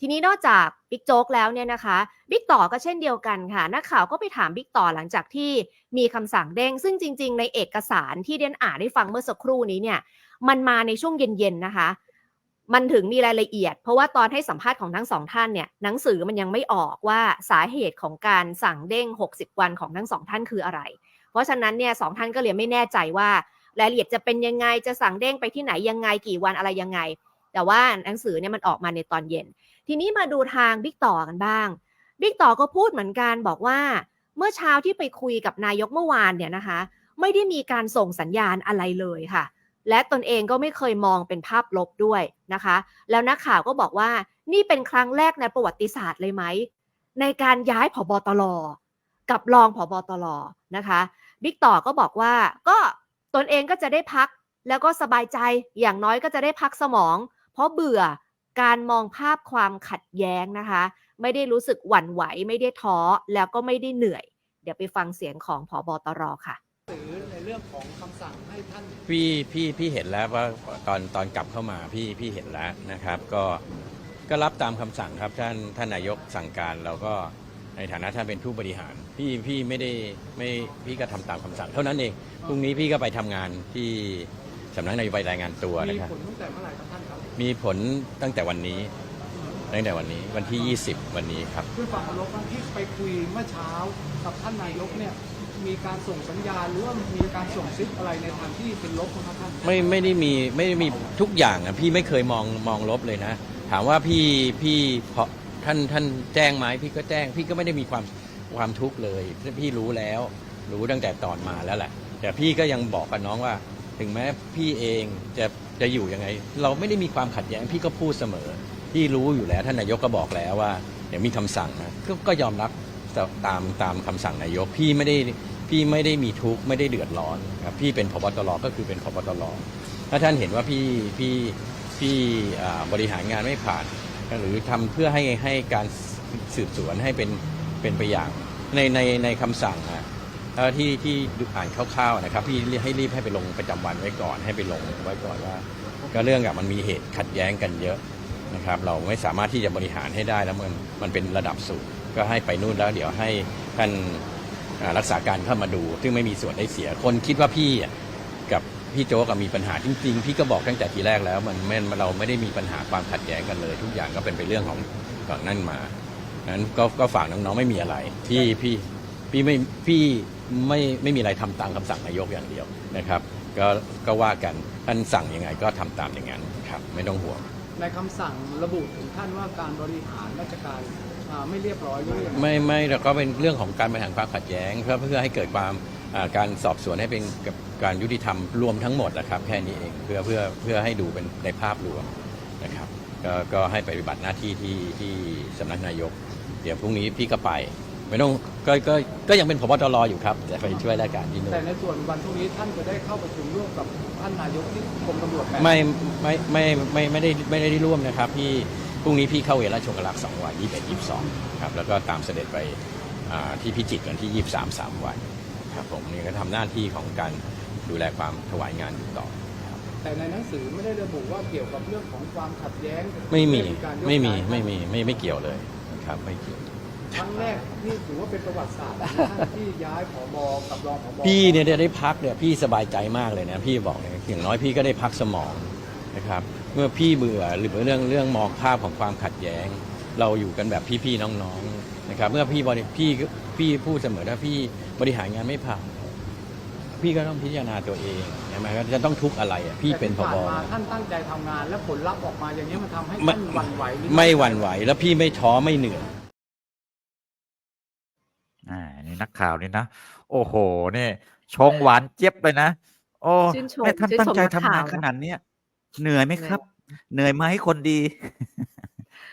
ทีนี้นอกจากบิ๊กโจ๊กแล้วเนี่ยนะคะบิ๊กต่อก็เช่นเดียวกันค่ะ นักข่าวก็ไปถามบิ๊กต่อหลังจากที่มีคำสั่งเด้ง ซึ่งจริง ๆ ในเอกสารที่เดนอ่านได้ฟังเมื่อสักครู่นี้เนี่ย มันมาในช่วงเย็นๆนะคะ มันถึงมีรายละเอียด เพราะว่าตอนให้สัมภาษณ์ของทั้งสองท่านเนี่ยหนังสือมันยังไม่ออกว่าสาเหตุของการสั่งเด้ง 60 วันของทั้งสองท่านคืออะไร เพราะฉะนั้นเนี่ยสองท่านก็เลยไม่แน่ใจว่ารายละเอียดจะเป็นยังไงจะสั่งเด้งไปที่ไหนยังไงกี่วันอะไรยังไง แต่ว่าหนังสือเนี่ยมันออกมาในตอนเย็น ทีนี้มาดูทางบิ๊กต่อกันบ้างบิ๊กต่อก็พูดเหมือนกันบอกว่า เมื่อเช้าที่ไปคุยกับนายกเมื่อวานเนี่ยนะคะ ไม่ได้มีการส่งสัญญาณอะไรเลยค่ะ และตนเองก็ไม่เคยมองเป็นภาพลบด้วยนะคะ แล้วนักข่าวก็บอกว่านี่เป็นครั้งแรกในประวัติศาสตร์เลยไหม ในการย้ายผบตรกับรองผบตรนะคะบิ๊กต่อก็บอกว่าก็ตนเองก็จะได้พักแล้วก็สบายใจอย่างน้อยก็จะได้พักสมอง ราะเบื่อการมองภาพความขัดแย้งนะคะ ไม่ได้รู้สึกหวั่นไหวไม่ได้ท้อแล้วก็ไม่ได้เหนื่อย เดี๋ยวไปฟังเสียงของผบตรค่ะหรือในเรื่องของคำสั่งให้ท่านพี่พี่พี่เห็นแล้วว่าตอนตอนกลับเข้ามาพี่พี่เห็นแล้วนะครับ ก็ก็รับตามคำสั่งครับท่านท่านนายกสั่งการเราก็ในฐานะท่านเป็นผู้บริหาร พี่พี่ไม่ได้ไม่พี่ก็ทำตามคำสั่ง เท่านั้นเองพรุ่งนี้พี่ก็ไปทำงานที่สำนักนายกรายงานตัวมีนะครับผลตั้งแต่เมื่อไหร่ครับท่านครับ มีผลตั้งแต่วันนี้ ตั้งแต่วันนี้วันที่ 20 วันนี้ครับ ด้วยความเคารพว่าที่ไปคุยเมื่อเช้ากับท่านนายกเนี่ยมีการส่งสัญญาณหรือว่ามีการส่งซิกอะไรในทางที่เป็นลบไหมครับท่านไม่ไม่ได้มีไม่ได้มีทุกอย่างอะพี่ไม่เคยมองมองลบเลยนะ ถามว่าพี่พี่พอท่านท่านแจ้งไหมพี่ก็แจ้ง พี่ก็ไม่ได้มีความความทุกข์เลยพี่รู้แล้ว รู้ตั้งแต่ตอนมาแล้วแหละแต่พี่ก็ยังบอกกับน้องว่า ถึงแม้พี่เองจะจะอยู่ยังไง เราไม่ได้มีความขัดแย้งพี่ก็พูดเสมอพี่รู้อยู่แล้วท่านนายกก็บอกแล้วว่าเดี๋ยวมีคำสั่งนะก็ก็ยอมรับตามตามคำสั่งนายกพี่ไม่ได้พี่ไม่ได้มีทุกข์ไม่ได้เดือดร้อนครับพี่เป็นพบตรก็คือเป็นพบตรถ้าท่านเห็นว่าพี่พี่พี่บริหารงานไม่ผ่าน หรือทำเพื่อให้ให้การสืบสวนให้เป็นเป็นไปอย่างในในในคำสั่งอะ ที่ที่ดูอ่านคร่าวๆนะครับพี่ให้รีบให้ไปลงประจำวันไว้ก่อน ให้ไปลงไว้ก่อนว่า ก็เรื่องกับมันมีเหตุขัดแย้งกันเยอะนะครับ เราไม่สามารถที่จะบริหารให้ได้แล้วมันมันเป็นระดับสูงก็ให้ไปนู่นแล้วเดี๋ยวให้ท่านรักษาการเข้ามาดู ซึ่งไม่มีส่วนได้เสียคนคิดว่าพี่กับพี่โจ๊กมีปัญหาจริงๆ พี่ก็บอกตั้งแต่ทีแรกแล้ว มันไม่เราไม่ได้มีปัญหาความขัดแย้งกันเลย ทุกอย่างก็เป็นไปเรื่องของก่อนนั่นมานั้นก็ก็ฝากน้องๆไม่มีอะไรพี่พี่ พี่ไม่พี่ไม่ไม่มีอะไรทำตามคำสั่งนายกอย่างเดียวนะครับก็ก็ว่ากันท่านสั่งยังไงก็ทำตามอย่างนั้นครับไม่ต้องห่วง ในคำสั่งระบุถึงท่านว่าการบริหารราชการอ่าไม่เรียบร้อยหรือยังไงไม่ไม่แล้วก็เป็นเรื่องของการบริหารความขัดแย้ง เพื่อเพื่อให้เกิดความอ่าการสอบสวนให้เป็นกับการยุติธรรมรวมทั้งหมดนะครับ แค่นี้เองเพื่อเพื่อเพื่อให้ดูเป็นในภาพรวมนะครับก็ก็ให้ปฏิบัติหน้าที่ที่ที่สำนักนายก เดี๋ยวพรุ่งนี้พี่ก็ไป ไม่ต้องก็ก็ก็ยังเป็นพบตรอยู่ครับแต่ไปช่วยราชการที่นู่นแต่ในส่วนวันพรุ่งนี้ท่านจะได้เข้าประชุมร่วมกับท่านนายกที่กรมตำรวจแปดไม่ไม่ไม่ไม่ไม่ได้ไม่ได้ร่วมนะครับพี่พรุ่งนี้พี่เข้าเวรราชวงศ์กลักษณ์สองวันยี่สิบเอ็ดยี่สิบสองครับแล้วก็ตามเสด็จไปอ่าที่พิจิตรวันที่ยี่สิบสามสามวันครับผมนี่ก็ทำหน้าที่ของการดูแลความถวายงานอยู่ต่อแต่ในหนังสือไม่ได้ระบุว่าเกี่ยวกับเรื่องของความขัดแย้ง ไม่มีเรื่องการยกไม่มีย้ายไม่มีไม่ไม่เกี่ยวเลยครับไม่เกี่ยว ครั้งแรกนี่ถือว่าเป็นประวัติศาสตร์นะท่านที่ย้ายผบกับรองผบพี่เนี่ยได้พักเนี่ยพี่สบายใจมากเลยนะพี่บอกเลยอย่างน้อยพี่ก็ได้พักสมองนะครับเมื่อพี่เบื่อหรือเรื่องเรื่องมองภาพของความขัดแย้ง เราอยู่กันแบบพี่ๆน้องๆนะครับ เมื่อพี่บริพี่พี่พูดเสมอถ้าพี่บริหารงานไม่ผ่านพี่ก็ต้องพิจารณาตัวเองใช่ไหมก็จะต้องทุกข์อะไรอะพี่เป็นพแต่บที่ผ่านมาท่านตั้งใจทำงาน และผลลัพธ์ออกมาอย่างนี้มันทำให้ไม่ท่านหวั่นไหวรือไม่หวั่นไหว แล้วพี่ไม่ท้อไม่เหนื่อยอ่า นี่นักข่าวนี่นะ โอ้โหเนี่ยชงหวานเจี๊ยบเลยนะ โอ้ชื่นชมแม่ท่านชื่นตั้งชมใจนักทำงานข่าวนะขนาดเนี้ยเหนื่อยไหมครับ เหนื่อยไหมคนดี